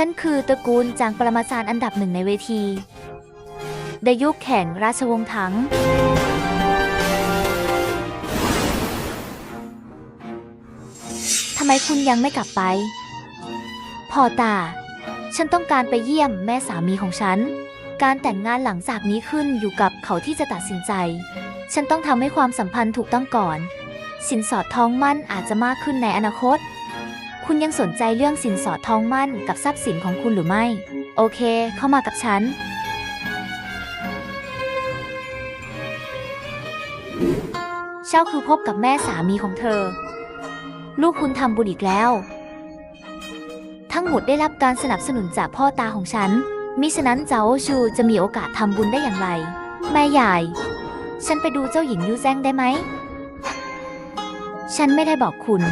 ฉันคือตระกูลจางปรมาจารย์อันดับหนึ่งในเวทีในยุคแข่งราชวงศ์ถัง ทำไมคุณยังไม่กลับไป พอตา ฉันต้องการไปเยี่ยมแม่สามีของฉัน การแต่งงานหลังจากนี้ขึ้นอยู่กับเขาที่จะตัดสินใจ ฉันต้องทำให้ความสัมพันธ์ถูกต้องก่อน สินสอดทองมั่นอาจจะมากขึ้นในอนาคต คุณยังสนใจเรื่องสินสอดทองมั่นกับทรัพย์สินของคุณหรือไม่ โอเค เข้ามากับฉัน เช่าคือพบกับแม่สามีของเธอ ลูกคุณทำบุญอีกแล้ว ทั้งหมดได้รับการสนับสนุนจากพ่อตาของฉัน มิฉะนั้นเจ้าชูจะมีโอกาสทำบุญได้อย่างไร แม่ใหญ่ ฉันไปดูเจ้าหญิงยูแซงได้ไหม ฉันไม่ได้บอกคุณ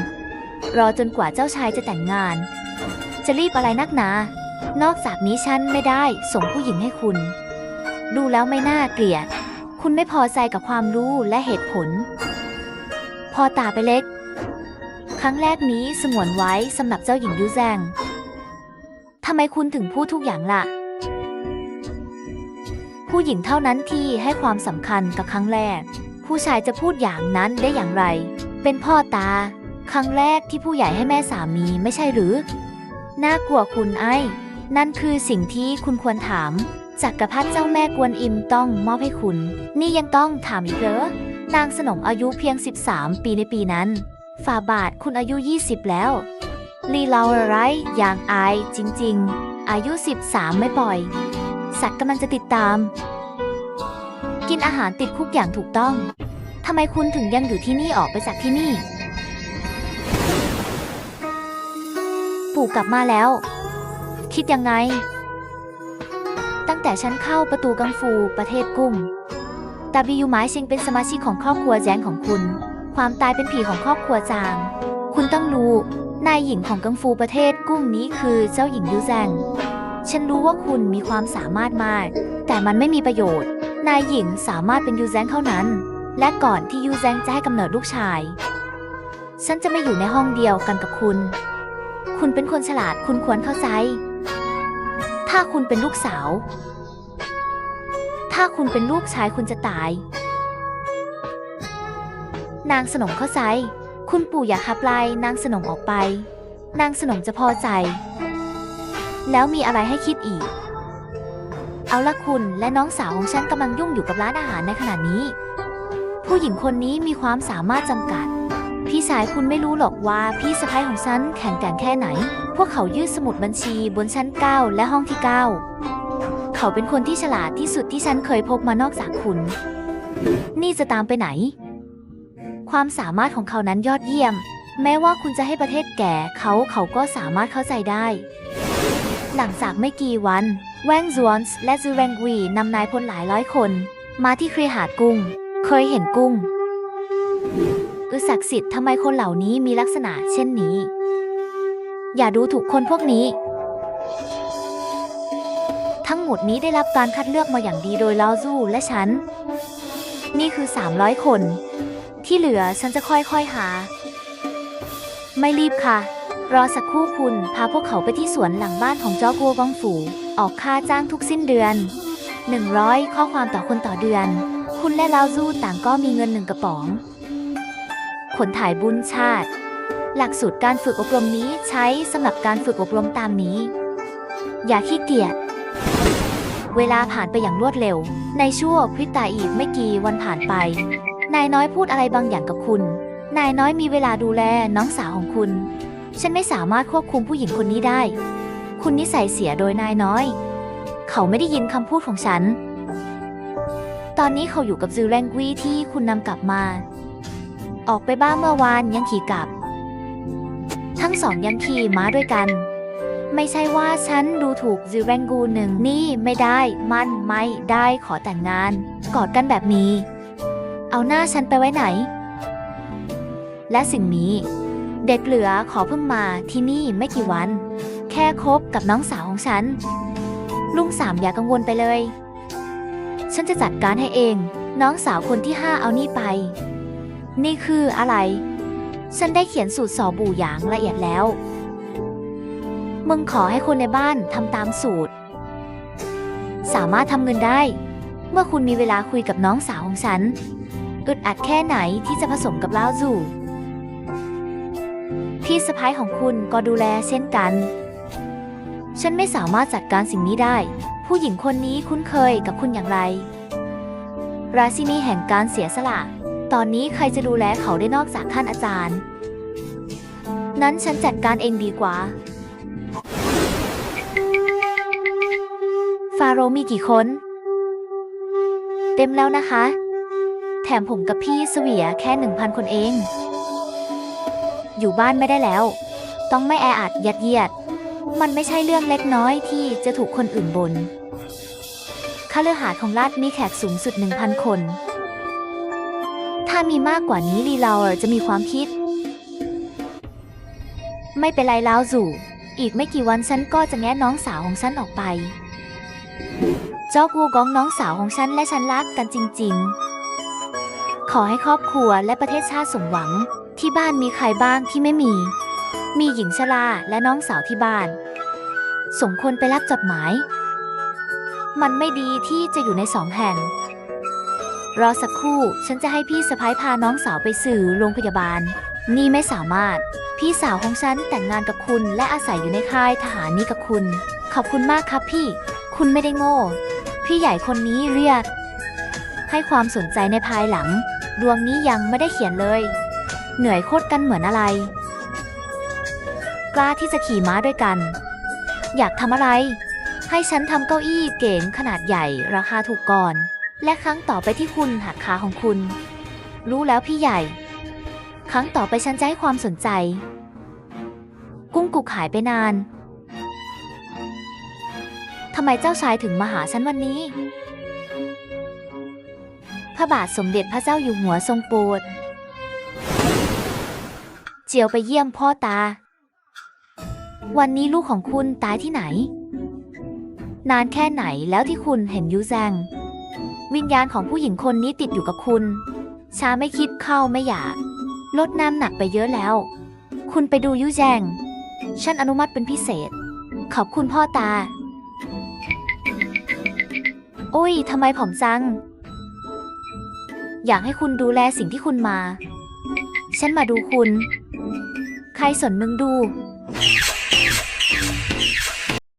รอจนกว่าเจ้าชายจะแต่งงาน จะรีบอะไรนักหนา นอกจากนี้ฉันไม่ได้ส่งผู้หญิงให้คุณ ดูแล้วไม่น่าเกลียด คุณไม่พอใจกับความรู้และเหตุผล พอตาไปเล็ก ครั้งแรกนี้สงวนไว้สำหรับเจ้าหญิงยูแซงทำไมคุณถึงพูดทุกอย่างล่ะ ผู้หญิงเท่านั้นที่ให้ความสำคัญกับครั้งแรก ผู้ชายจะพูดอย่างนั้นได้อย่างไร เป็นพ่อตา ครั้งแรกที่ผู้ใหญ่ให้แม่สามีไม่ใช่หรือ น่ากลัวคุณไอ้ นั่นคือสิ่งที่คุณควรถาม จักรพรรดิเจ้าแม่กวนอิมต้องมอบให้คุณ นี่ยังต้องถามอีกเหรอนางสนมอายุเพียง 13 ปีในปีนั้น ฝ่าบาทคุณอายุ 20 แล้ว ลีลาวอะไรอย่างอายจริง ๆ อายุ 13 ไม่ปล่อย สัตว์กำลังจะติดตาม กินอาหารติดคุกอย่างถูกต้องทำไมคุณถึงยังอยู่ที่นี่ออกไปจากที่นี่ ปู่กลับมาแล้ว คิดยังไง ตั้งแต่ฉันเข้าประตูกังฟูประเทศกุ้งตาบิยูไม้ชิงเป็นสมาชิกของครอบครัวแจงของคุณ ความตายเป็นผีของครอบครัวจาง คุณต้องรู้ นายหญิงของกังฟูประเทศกุ้งนี้คือเจ้าหญิงยูแซงฉันรู้ว่าคุณมีความสามารถมาก แต่มันไม่มีประโยชน์ นายหญิงสามารถเป็นยูแซงเท่านั้น และก่อนที่ยูแซงจะให้กำเนิดลูกชาย ฉันจะไม่อยู่ในห้องเดียวกันกับคุณ คุณเป็นคนฉลาดคุณควรเข้าใจ ถ้าคุณเป็นลูกสาว ถ้าคุณเป็นลูกชายคุณจะตาย นางสนมเข้าใจ คุณปู่อย่าขับไล่นางสนมออกไป นางสนมจะพอใจ แล้วมีอะไรให้คิดอีก เอาละคุณและน้องสาวของฉันกำลังยุ่งอยู่กับร้านอาหารในขณะนี้ ผู้หญิงคนนี้มีความสามารถจำกัด พี่ชายคุณไม่รู้หรอกว่าพี่สะพ้ายของฉันแข็งแกร่งแค่ไหน พวกเขายืดสมุดบัญชีบนชั้น 9 และห้องที่ 9 เขาเป็นคนที่ฉลาดที่สุดที่ฉันเคยพบมานอกจากคุณ นี่จะตามไปไหน ความสามารถของเขานั้นยอดเยี่ยม แม้ว่าคุณจะให้ประเทศแก่เขาเขาก็สามารถเข้าใจได้ หลังจากไม่กี่วัน แวงซวนส์และซูแวงกวีนำนายพลหลายร้อยคน มาที่เครือหาดกุ้ง เคยเห็นกุ้ง อึศักดิ์สิทธิ์ทำไมคนเหล่านี้มีลักษณะเช่นนี้ อย่าดูถูกคนพวกนี้ ทั้งหมดนี้ได้รับการคัดเลือกมาอย่างดีโดยลาซู่และฉัน นี่คือ 300 คน ที่เหลือฉันจะค่อยๆหา ไม่รีบค่ะ รอสักครู่คุณพาพวกเขาไปที่สวนหลังบ้านของเจอกัวกองฝูออกค่าจ้างทุกสิ้นเดือน 100 ข้อความต่อคนต่อเดือน คุณและลาซู่ต่างก็มีเงินหนึ่งกระป๋อง ขนถ่ายบุญชาติ หลักสูตรการฝึกอบรมนี้ใช้สำหรับการฝึกอบรมตามนี้ อย่าขี้เกียจเวลาผ่านไปอย่างรวดเร็ว ในชั่วพริบตาอีกไม่กี่วันผ่านไป นายน้อยพูดอะไรบางอย่างกับคุณ นายน้อยมีเวลาดูแลน้องสาวของคุณ ฉันไม่สามารถควบคุมผู้หญิงคนนี้ได้ คุณนิสัยเสียโดยนายน้อย เขาไม่ได้ยินคำพูดของฉัน ตอนนี้เขาอยู่กับซิลแรงกวีที่คุณนำกลับมา ออกไปบ้านเมื่อวานยังขี่กลับ ทั้งสองยังขี่ม้าด้วยกัน ไม่ใช่ว่าฉันดูถูกซิแรงกูหนึ่งนี่ไม่ได้ มันไม่ได้ขอแต่งงาน กอดกันแบบนี้ เอาหน้าฉันไปไว้ไหน และสิ่งนี้ เด็กเหลือขอเพิ่งมาที่นี่ไม่กี่วัน แค่คบกับน้องสาวของฉัน ลุงสามอย่ากังวลไปเลย ฉันจะจัดการให้เอง น้องสาวคนที่ห้าเอานี่ไป นี่คืออะไร ฉันได้เขียนสูตรสอบู่อย่างละเอียดแล้ว มึงขอให้คนในบ้านทำตามสูตร สามารถทำเงินได้ เมื่อคุณมีเวลาคุยกับน้องสาวของฉัน อึดอัดแค่ไหนที่จะผสมกับเล้าวสู่พี่สะพ้ายของคุณก็ดูแลเช่นกัน ฉันไม่สามารถจัดการสิ่งนี้ได้ ผู้หญิงคนนี้คุ้นเคยกับคุณอย่างไร ราชินีแห่งการเสียสละ ตอนนี้ใครจะดูแลเขาได้นอกจากท่านอาจารย์ นั้นฉันจัดการเองดีกว่า ฟาโรมีกี่คน เต็มแล้วนะคะ แถมผมกับพี่เสวียแค่หนึ่งพันคนเอง อยู่บ้านไม่ได้แล้ว ต้องไม่แออัดยัดเยียด มันไม่ใช่เรื่องเล็กน้อยที่จะถูกคนอื่นบน่นค่าเลือหาดของรัฐมีแขกสูงสุด 1,000 คน ถ้ามีมากกว่านี้ลีลาวจะมีความคิด ไม่เป็นไรลาวสู่อีกไม่กี่วันฉันก็จะแง้น้องสาวของฉันออกไป เจอกวูกองน้องสาวของฉันและฉันรักกันจริง ๆ ขอให้ครอบครัวและประเทศชาติสมหวัง ที่บ้านมีใครบ้างที่ไม่มี มีหญิงชราและน้องสาวที่บ้าน สมควรไปรับจดหมาย มันไม่ดีที่จะอยู่ในสองแห่ง รอสักครู่ ฉันจะให้พี่สะพ้ายพาน้องสาวไปสื่อโรงพยาบาล นี่ไม่สามารถ พี่สาวของฉันแต่งงานกับคุณและอาศัยอยู่ในค่ายทหารนี้กับคุณ ขอบคุณมากครับพี่ คุณไม่ได้โง่ พี่ใหญ่คนนี้เรียก ให้ความสนใจในภายหลัง ดวงนี้ยังไม่ได้เขียนเลย เหนื่อยโคตรกันเหมือนอะไร กล้าที่จะขี่ม้าด้วยกัน อยากทำอะไร ให้ฉันทำเก้าอี้เก๋งขนาดใหญ่ราคาถูกก่อน และครั้งต่อไปที่คุณหักขาของคุณ รู้แล้วพี่ใหญ่ ครั้งต่อไปฉันจะให้ความสนใจ กุ้งกุกหายไปนานทำไมเจ้าชายถึงมาหาฉันวันนี้ พระบาทสมเด็จพระเจ้าอยู่หัวทรงโปรด เจียวไปเยี่ยมพ่อตา วันนี้ลูกของคุณตายที่ไหน นานแค่ไหนแล้วที่คุณเห็นยูแซง วิญญาณของผู้หญิงคนนี้ติดอยู่กับคุณ ช้าไม่คิดเข้าไม่อยาก ลดน้ำหนักไปเยอะแล้ว คุณไปดูยูแซงฉันอนุมัติเป็นพิเศษ ขอบคุณพ่อตา โอ้ยทำไมผอมจัง อยากให้คุณดูแลสิ่งที่คุณมา ฉันมาดูคุณ ใครสนมึงดู